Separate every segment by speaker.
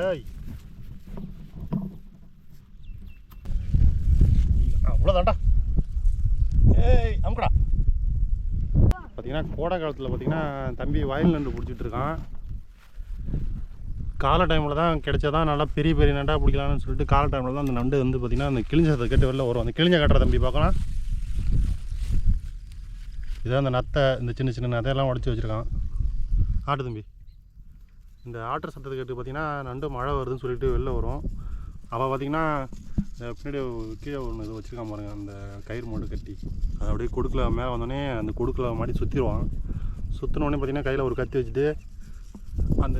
Speaker 1: ஏய். அவ்வளோதான்டா ஏய் அமுக்கடா. பார்த்தீங்கன்னா கோடை காலத்தில் பார்த்தீங்கன்னா தம்பி வயல் நண்டு பிடிச்சிட்டு இருக்கான். காலை டைமில் தான் கிடைச்சாதான் நல்லா பெரிய பெரிய நண்டாக பிடிக்கலாம்னு சொல்லிட்டு காலை டைமில் தான் அந்த நண்டு வந்து பார்த்தீங்கன்னா அந்த கிழிஞ்சதை கெட்டு வெளில வரும். அந்த கிழிஞ்ச கட்டுற தம்பி பார்க்கலாம். இதான் அந்த நத்தை இந்த சின்ன சின்ன நத்தையெல்லாம் உடச்சி வச்சுருக்கான். ஆட்டு தம்பி. இந்த ஆட்டர் சத்தத்தை கேட்டு பார்த்தீங்கன்னா நண்டு மழை வருதுன்னு சொல்லிட்டு வெளில வரும். அப்போ பார்த்தீங்கன்னா இந்த பின்னாடி கீழே ஒன்று இது வச்சுருக்கான் பாருங்கள் அந்த கயிறு மூடு கட்டி. அதை அப்படியே கொடுக்கல மேலே வந்தோடனே அந்த கொடுக்கல மாட்டி சுற்றிடுவான் சுற்றினோடனே பார்த்தீங்கன்னா கையில் ஒரு கத்தி வச்சுட்டு அந்த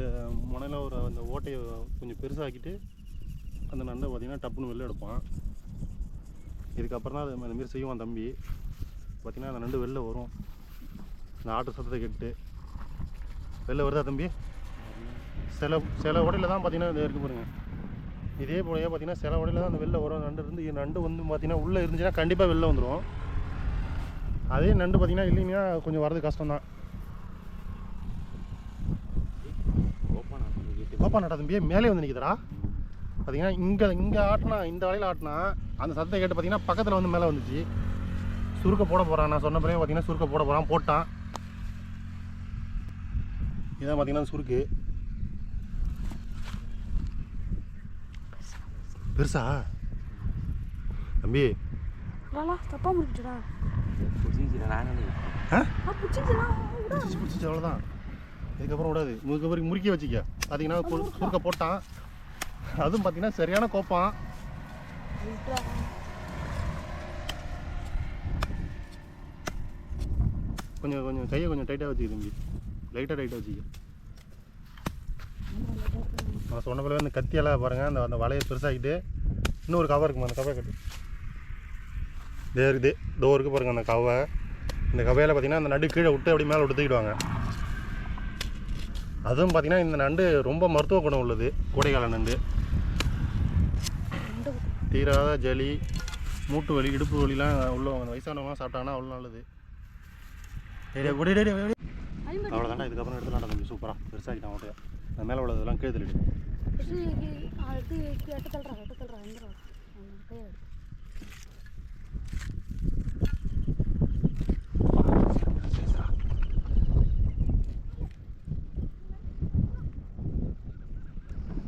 Speaker 1: முனையில் ஒரு அந்த ஓட்டையை கொஞ்சம் பெருசாக்கிட்டு அந்த நண்டை பார்த்தீங்கன்னா டப்புன்னு வெளில எடுப்பான். இதுக்கப்புறம் தான் அது அந்த செய்வான் தம்பி. பார்த்தீங்கன்னா அந்த நண்டு வெளில வரும். இந்த ஆட்டு சத்தத்தை கெட்டு வெளில வருதா தம்பி? சில சில உடையில தான் பார்த்தீங்கன்னா இது இருக்கு பாருங்க. இதே போலயே பார்த்தீங்கன்னா சில உடையில தான் அந்த வெளில வரும் நண்டு இருந்து நண்டு வந்து பார்த்தீங்கன்னா உள்ளே இருந்துச்சுன்னா கண்டிப்பாக வெளில வந்துடும் அதே நண்டு பார்த்தீங்கன்னா இல்லைன்னா கொஞ்சம் வரது கஷ்டம் தான் கோப்பா நட்டா தம்பி மேலே வந்து நிற்குதுடா பார்த்தீங்கன்னா இங்கே இங்கே ஆட்டினா இந்த வலையில் ஆட்டினா அந்த சத்தத்தை கேட்டு பார்த்தீங்கன்னா பக்கத்தில் வந்து மேலே வந்துச்சு. சுருக்க போட போகிறான் நான் சொன்ன பிறகு பார்த்தீங்கன்னா சுருக்க போட போகிறான் போட்டான். இதான் பார்த்தீங்கன்னா சுருக்கு. பெருசா? தம்பி.
Speaker 2: லாலா தப்பா முடிச்சுடா
Speaker 1: பிடிச்சிச்சு பிடிச்சிச்சு அவ்வளோதான் இதுக்கப்புறம் விடாது. இதுக்கப்புறம் முறுக்கி வச்சுக்க. பார்த்தீங்கன்னா சுருக்க போட்டான். அதுவும் பார்த்தீங்கன்னா சரியான கோப்பான் கொஞ்சம் கொஞ்சம் கையை கொஞ்சம் டைட்டாக வச்சுக்க தம்பி. லைட்டாக டைட்டாக வச்சுக்க. நான் சொன்ன பிறகு அந்த கத்தியெல்லாம் பாருங்கள் அந்த அந்த வலையை பெருசாகிட்டு இன்னொரு கவர் இருக்குமா அந்த கவை கட்டு. இதே இருக்குது. இதோ இருக்குது பாருங்கள் அந்த கவை. இந்த கவையில் பார்த்தீங்கன்னா அந்த நண்டு கீழே விட்டு அப்படி மேலே விட்டு அதுவும் பார்த்தீங்கன்னா இந்த நண்டு ரொம்ப மருத்துவ குணம் உள்ளது கோடைக்கால நண்டு. தீராத ஜலி மூட்டு வலி இடுப்பு வலிலாம் உள்ளவங்க வயசானவங்க சாப்பிட்டாங்கன்னா அவ்வளோ நல்லது. அவ்வளோதாண்டா இதுக்கப்புறம் எடுத்துலாம் கொஞ்சம் சூப்பராக பெருசாகிட்டான் ஓட்டையா அந்த மேலே உள்ளதெல்லாம் கீழே தள்ளிடு
Speaker 2: அது எட்டு தள்ளுறா எட்டு தள்ளுறா எந்திரா கையில்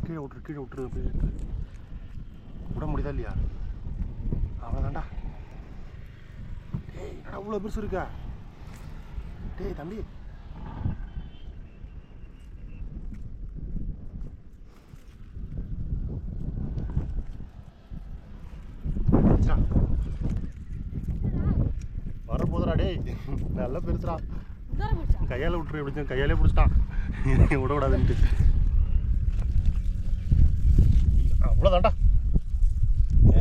Speaker 1: கீழே விட்டுரு கீழே விட்டுரு அப்படியே விட முடியுதா இல்லையா? அவ்வளோதான்டா டேய் என்னடா இவ்வளோ பெருசு இருக்கா? டேய் தம்பி. நல்லா பெருசுடா கையால் விட்டுரு எப்படி கையாலே பிடிச்சிட்டான் விட விடாதுன்ட்டு அவ்வளோதான்டா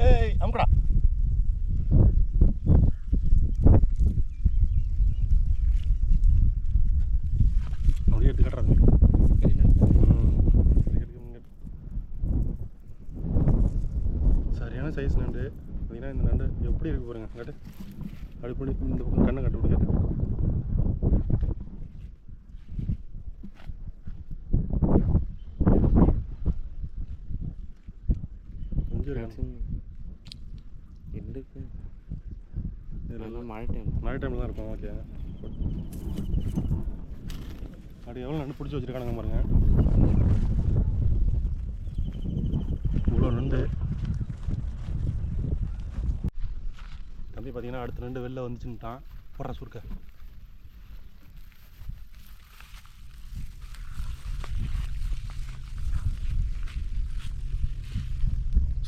Speaker 1: ஏய் அமுக்கடா. அப்படியே எடுத்து கட்டுறாங்க சரியான சைஸ் நண்டு. பார்த்தீங்கன்னா இந்த நண்டு எப்படி இருக்கு பாருங்க கட்டு. அப்படி இந்த பக்கம் கண்ணை கட்டு விடுங்க கொஞ்சம் இருக்கு.
Speaker 3: எதுக்கு
Speaker 1: இதுல
Speaker 3: நல்லா மழை டைம்
Speaker 1: மழை டைமில் தான் இருக்கும் ஓகே அப்படி எவ்வளோ நண்டு பிடிச்சி வச்சுருக்கானுங்க பாருங்க. இவ்வளோ நண்டு. தம்பி பார்த்தீங்கன்னா அடுத்த நண்டு வெளில வந்துச்சுன்ட்டான் போடுற சுருக்க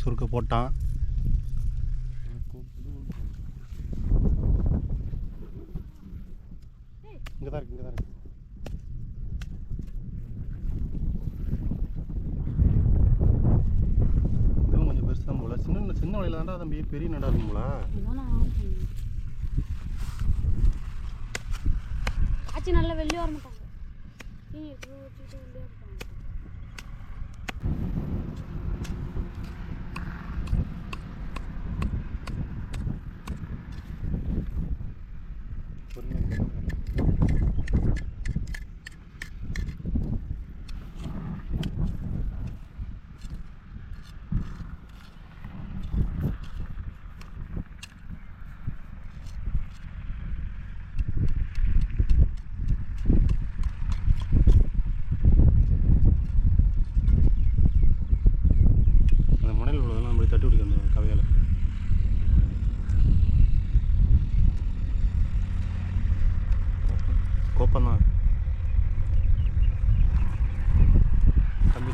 Speaker 1: சுருக்க போட்டான். இங்கே தான் இருக்கு இங்கே தான் இருக்கு. இதுவும் கொஞ்சம் பெருசு தான் போல. சின்ன சின்ன வலையில் தான்டா தம்பி. பெரிய நடா இருக்கும் போல.
Speaker 2: ஆச்சி நல்லா வெளியே வர மாட்டாங்க நீ இப்போ வச்சுட்டு உள்ளே இருப்பாங்க
Speaker 1: பொறுமையா இருக்கு.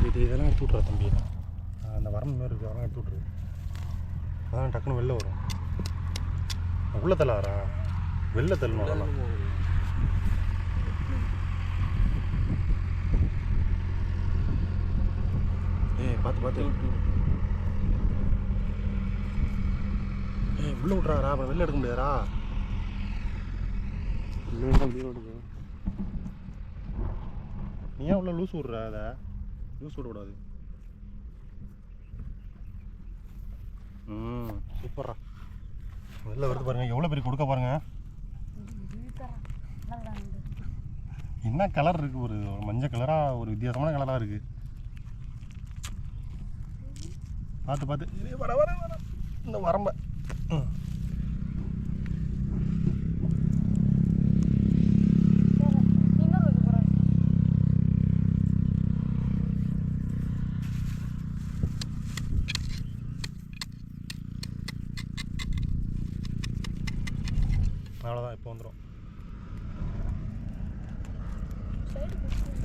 Speaker 1: இது இதெல்லாம் எடுத்து விட்றா தம்பி ஆ, அந்த வரம்பு மாரி இருக்குது அதெல்லாம் எடுத்து விட்ரு அதான் டக்குன்னு வெளில வரும் உள்ள தள்ளாரா? வெளில தள்ளணும் அதெல்லாம் ஏய் பார்த்து பார்த்து. ஏய் உள்ள விட்றாரா? அப்புறம் வெளில எடுக்க முடியாதா? நீ ஏன் உள்ள லூஸ் விட்ற அதை? லூஸ் விடக்கூடாது ம். சூப்பரா வெளில வருது பாருங்க. எவ்வளோ பெரிய கொடுக்க பாருங்க. என்ன கலர் இருக்கு? ஒரு மஞ்சள் கலராக ஒரு வித்தியாசமான கலராக இருக்கு. பார்த்து பார்த்து. வர வர வர. இந்த வரம்பை ம்.
Speaker 2: இன்னொரு வைக்க போகிறேன்
Speaker 1: அவ்வளோதான் இப்போ வந்துடும்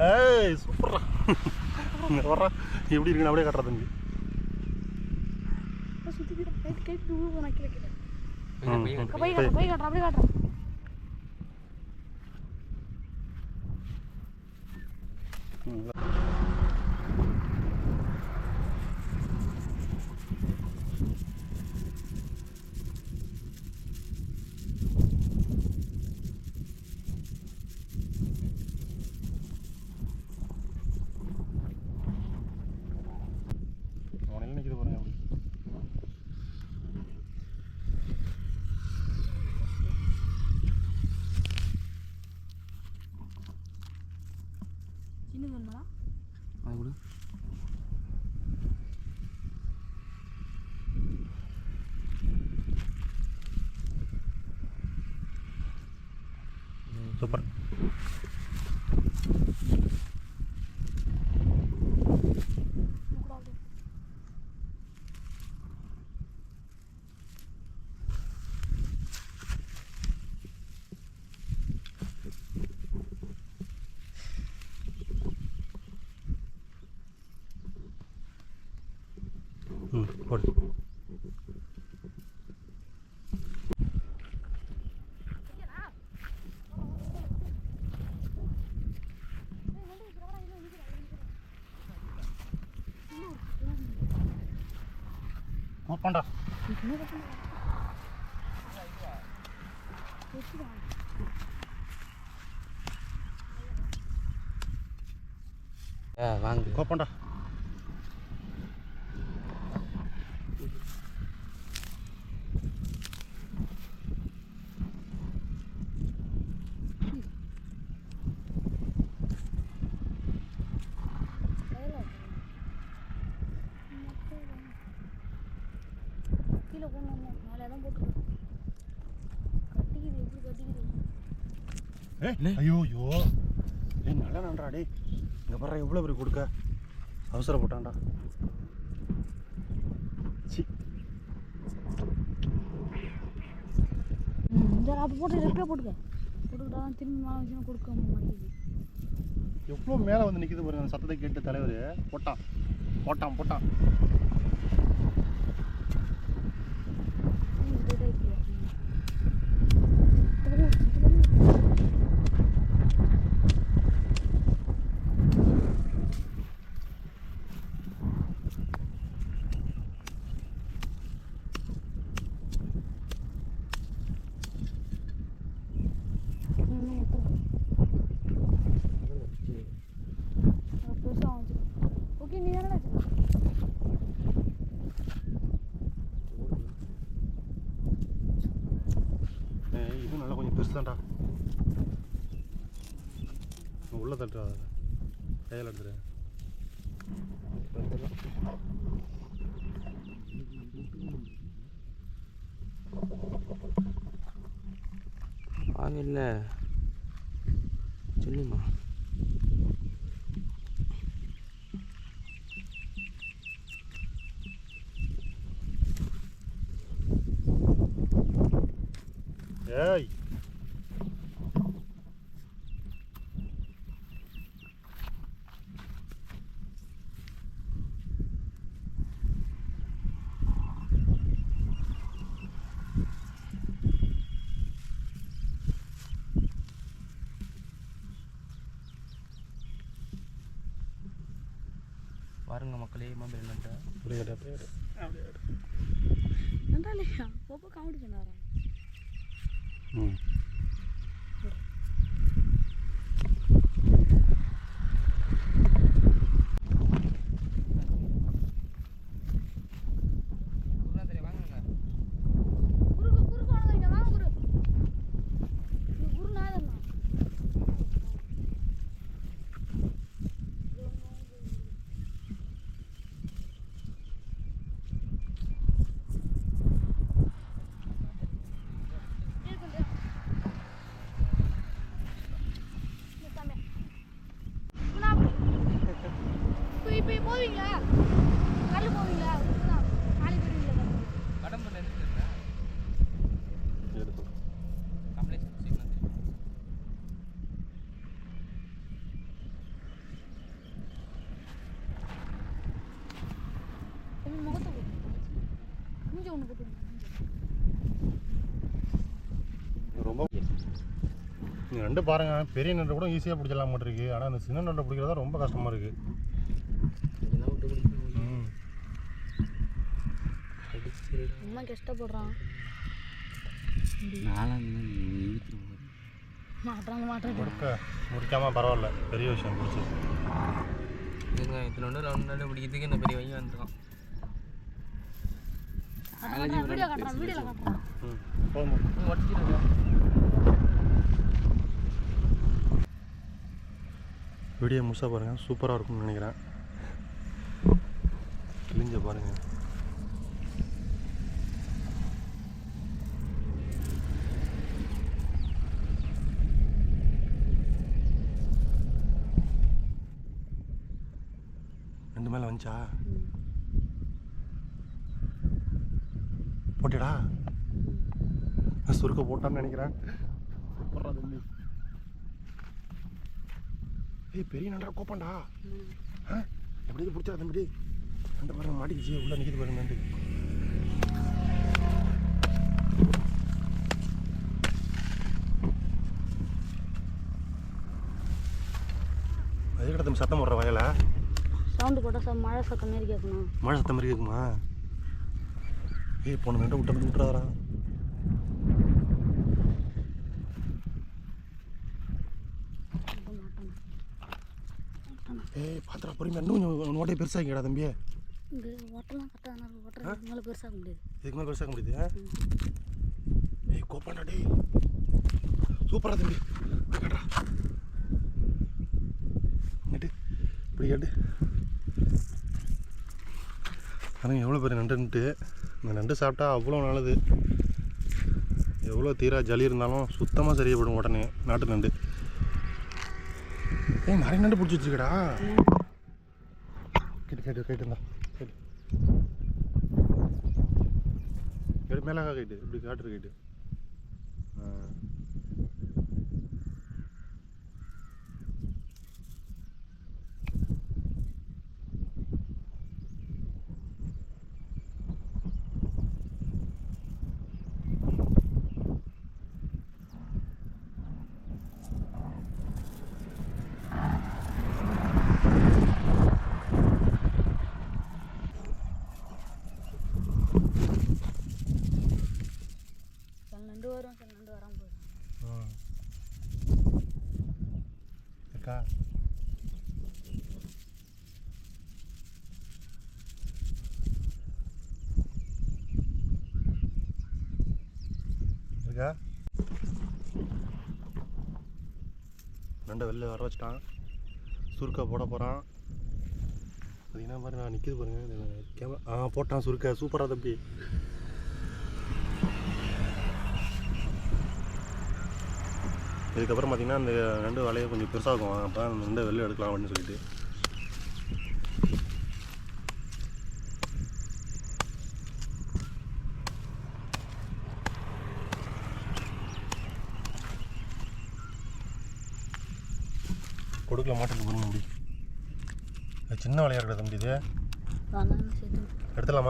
Speaker 1: ஏய் சூப்பரா இங்கே வர்றா. எப்படி இருக்குன்னு அப்படியே கட்டுற தம்பி.
Speaker 2: சுற்றிக்கிட்டேன் கைட்டு கைட்டு ஊர் நான் கீழே கீழே.
Speaker 1: ம்,
Speaker 3: பையன்
Speaker 1: ம்.
Speaker 2: பை காட்டுறேன் பை காட்டுறேன் அப்படியே காட்டுறேன்
Speaker 1: ம். அவன் எல்லாம் நிக்குது பாருங்க அப்படி
Speaker 2: சின்ன வேணுமா
Speaker 3: அது கொடு
Speaker 1: சூப்பர்
Speaker 2: கூடாது
Speaker 1: ம் போடு போண்டா
Speaker 3: ஆ வாங்க
Speaker 1: கோப்பண்டா
Speaker 2: கீழே போடணும் மேலே தான் போட்டு கட்டிக்குது எப்படி கட்டிக்குது?
Speaker 1: ஏய் ஐயோ ஐயோ. ஏய் நல்லா நன்றா இங்கே பாரு எவ்வளோ பேர் கொடுக்க? அவசரப்பட்டான்டா. சி.
Speaker 2: இந்த அப்போ போட்டு ரெப்பே போட்டுக்க. போட்டுக்கிட்டா தான் திரும்பி மேலே வச்சுன்னா கொடுக்க மாட்டேங்குது
Speaker 1: எவ்வளோ மேலே வந்து நிற்கிது பாருங்க அந்த சத்தத்தை கேட்டு தலைவர். போட்டான். போட்டான் போட்டான்
Speaker 2: ம், இது டைப் பெருசாக வச்சுக்கோ ஓகே நீ தானே
Speaker 1: ஏய் இது நல்லா கொஞ்சம் பெருசு தான்டா உள்ள தட்டுறா அதை கையில் எடுத்துரு
Speaker 3: வாங்க இல்லை. சொல்லுமா பாருங்க மக்களே மொபைல் நட்டை
Speaker 1: அப்படியே எடு, அப்படியே எடு. அப்படியே எடு.
Speaker 2: நல்லா இல்லையா போப்போ காமெடி பண்ண வரேன்
Speaker 1: ம்
Speaker 3: வாங்க
Speaker 2: குறுக்கு குறுக்கு வாங்க இங்க வாங்க குரு இங்க குரு நாதண்ணா இப்போ போவீங்களா? கல்லு போவீங்களா? நாளைக்கு முகத்தை மூஞ்ச ஒன்று போட்டு
Speaker 1: ரொம்ப நீங்கள் ரெண்டு பாருங்க. பெரிய நண்டு கூட ஈஸியாக பிடிச்சலாம் மாட்டிருக்கு ஆனால் அந்த சின்ன நண்டை பிடிக்கிறதா ரொம்ப கஷ்டமாக இருக்குது
Speaker 3: இதெல்லாம் விட்டு குடிக்கணும்
Speaker 1: ம்
Speaker 2: ரொம்ப கஷ்டப்படுறான் மாட்டுறாங்க மாட்டுறாங்க.
Speaker 1: முறிக்காமல் பரவாயில்ல. பெரிய விஷயம் பிடிச்சி.
Speaker 3: இதுங்க இத்தனை ஒன்று ரெண்டு நாள் பிடிக்கிறதுக்கு இந்த பெரிய வைங்க வந்துருக்கான்
Speaker 2: வீடியோ காட்டுறான் வீடியோவில் காட்டுறான்.
Speaker 1: ம் வீடியோ முழுசாக பாருங்கள் சூப்பராக இருக்கும்னு நினைக்கிறேன். கிழிஞ்ச பாருங்கள் ரெண்டு மேலே நான் சுருக்க போட்டான்னு நினைக்கிறேன். தம்பி ஏய் பெரிய நண்டா கோப்பண்டா ஆ? எப்படி பிடிச்சா தம்பி? நண்டு பாருங்க மாட்டிக்கிச்சு. உள்ள நிற்கிது பாருங்க நண்டு. அது கிட்ட தம்பி சத்தம் போடுற வயல?
Speaker 2: சவுண்டு போட்டால் சார் மழை சத்தம் மாரி கேட்கணும்
Speaker 1: மழை சத்தம் மாதிரி கேட்குமா? ஏய் போன நண்டு விட்ட வந்து விட்டுறாரா ஏய் பாத்திரா பொறுமையா. இன்னும் கொஞ்சம் நோட்டை பெருசாகிக்கடா தம்பி
Speaker 2: இங்கே ஓட்டுறது இதுக்கு மேலே பெருசாக முடியாது.
Speaker 1: இதுக்கு மேலே பெருசாக முடியுது? ஏய் கோப்பாண்டா டேய். சூப்பரா தம்பி. கேட்டா நட்டு இப்படி கேட்டு. பாருங்க எவ்வளோ பெரிய நண்டுன்ட்டு. இந்த நண்டு சாப்பிட்டா அவ்வளோ நல்லது. எவ்வளோ தீரா ஜலி இருந்தாலும் சுத்தமாக சரியப்படும் உடனே நாட்டு நண்டு. ஏய் நிறைய நண்டு பிடிச்சி வச்சுக்கடா கேட்டு கேட்டு கேட்டு கேட்டு. மேலாக கேட்டு இப்படி காட்டுற கேட்டு ஆ
Speaker 2: சில நண்டு வரும் சில நண்டு வராமல் போயிடும்
Speaker 1: ஆ. இருக்கா இருக்கா நண்டை வெளில வர வச்சிட்டான். சுருக்கா போட போகிறான் பார்த்தீங்கன்னா மாதிரி நான் நிற்கிது பாருங்க. கேமரா ஆ போட்டான் சுருக்கா. சூப்பராக தம்பி. இதுக்கப்புறம் பார்த்தீங்கன்னா அந்த நண்டு வலையை கொஞ்சம் பெருசாகும் அப்போ அந்த நண்டை வெளில எடுக்கலாம் அப்படின்னு சொல்லிட்டு கொடுக்கல மாட்டேங்குது பாருங்க அப்படி இது சின்ன வலையாக இருக்கிற தம்பி இது.
Speaker 2: பார்க்கலாம்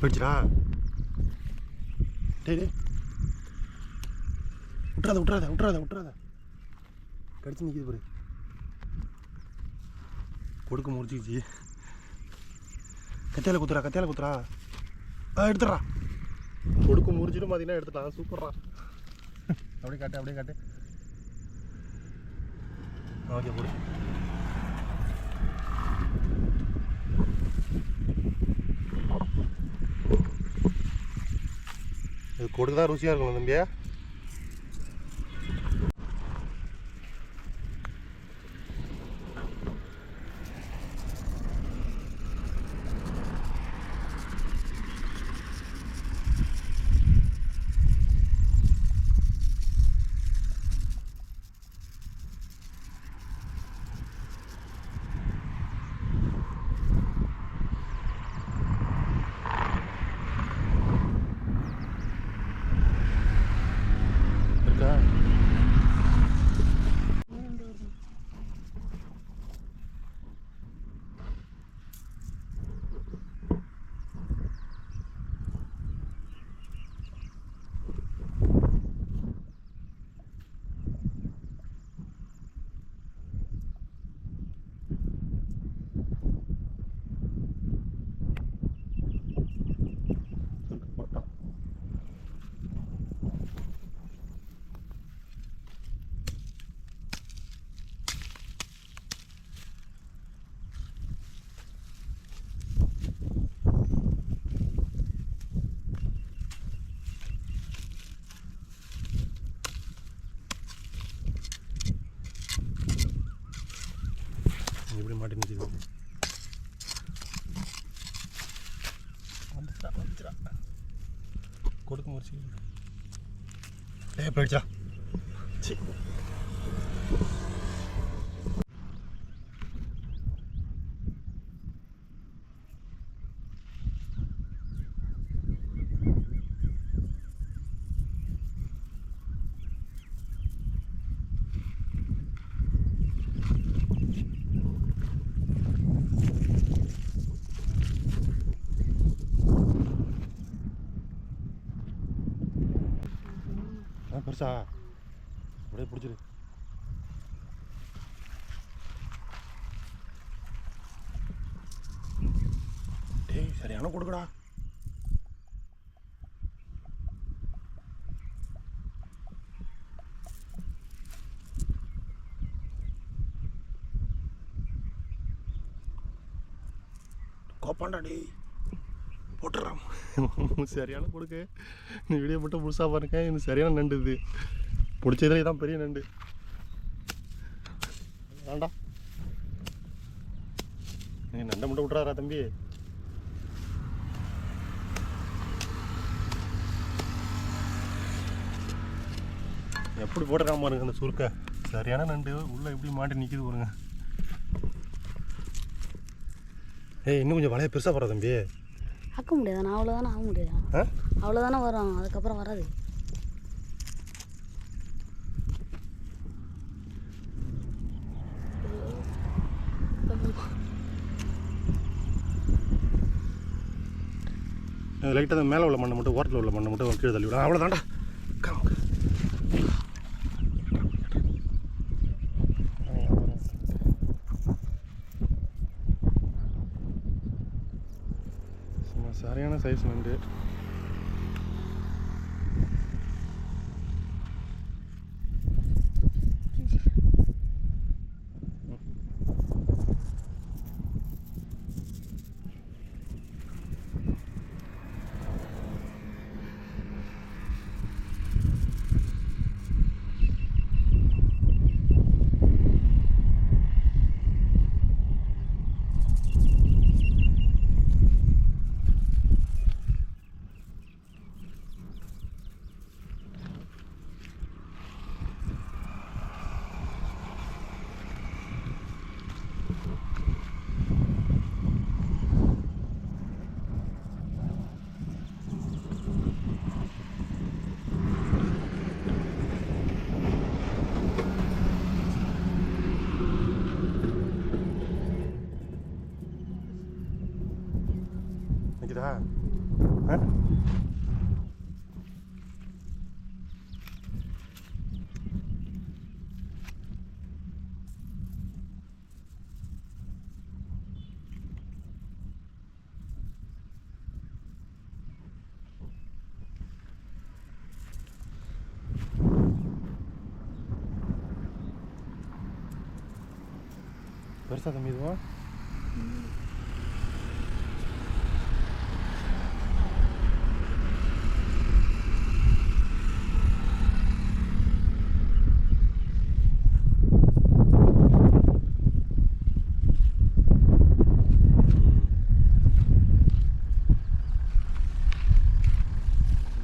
Speaker 1: போயிடுச்சுடா. டேய் விட்றாத விட்றாத விட்றாத விட்றாத கடிச்சு நிற்கிது பாரு. கொடுக்க முடிச்சிச்சு கத்தியால குத்துறா கத்தியால குத்துறா. ஆ எடுத்துடுறா. கொடுக்க முறிச்சிட்டு பார்த்தீங்கன்னா எடுத்துட்டான் சூப்பர்ரா. அப்படியே காட்டு அப்படியே காட்டு. ஓகே போடு. இது கொடுக்க தான் ருசியாக இருக்கணும் தம்பியா? हाँ, चाहिए ए बैठ जा। பெருசா அப்படியே பிடிச்சிரு. டேய் சரியான கொடுக்கடா. கோப்பாண்டா டேய். சரியான கொடுக்கு. நீ வீடியோ மட்டும் முழுசாக பாருங்க இந்த சரியான நண்டு இது. பிடிச்சதுல இதான் பெரிய நண்டு. வேண்டாம். நீ நண்டை மட்டும் விட்றாரா தம்பி. எப்படி போட்டுறாம பாருங்க அந்த சுருக்க. சரியான நண்டு. உள்ளே எப்படி மாட்டி நிற்கிது பாருங்க. ஏய் இன்னும் கொஞ்சம் வலையை பெருசாக போகிற தம்பி.
Speaker 2: ஆக்க முடியாது. நான் அவ்வளோதானே ஆக முடியாது. அவ்வளோதானே வரும். அதுக்கப்புறம் வராது.
Speaker 1: லைட்டாக மேலே உள்ள மண்ணை மட்டும் ஓரத்தில் உள்ள மண்ணை மட்டும் கீழே தள்ளி விடும் அவ்வளோதான்டா சைஸ் நண்டு பெருசா தம்பி இதுவும்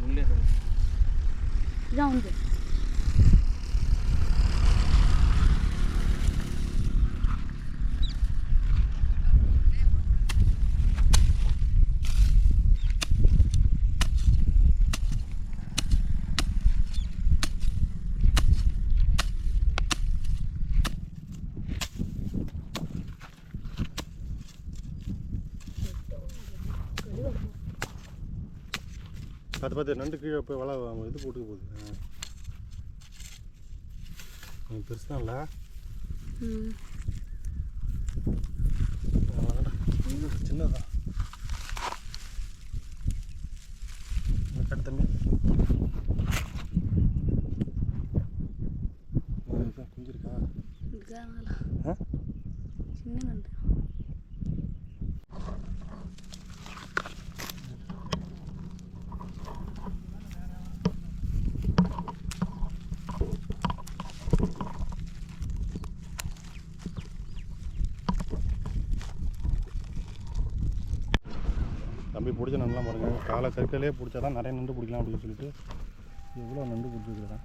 Speaker 3: முள்ளே சார்
Speaker 2: இதான் வந்து
Speaker 1: பார்த்து பார்த்து நண்டு கீழே போய் அவங்க இது போட்டு போகுது. பெருசு தான் இல்லை? சின்னதான் தம்பி இதுதான் குஞ்சு இருக்கா
Speaker 2: இருக்காங்களா
Speaker 1: ஆ
Speaker 2: சின்ன நண்டு
Speaker 1: தம்பி பிடிச்ச நண்டுலாம் பாருங்கள் காலை கற்களே பிடிச்சா தான் நிறைய நண்டு பிடிக்கலாம் அப்படின்னு சொல்லிட்டு எவ்வளோ நண்டு பிடிச்சிருக்கிறேன்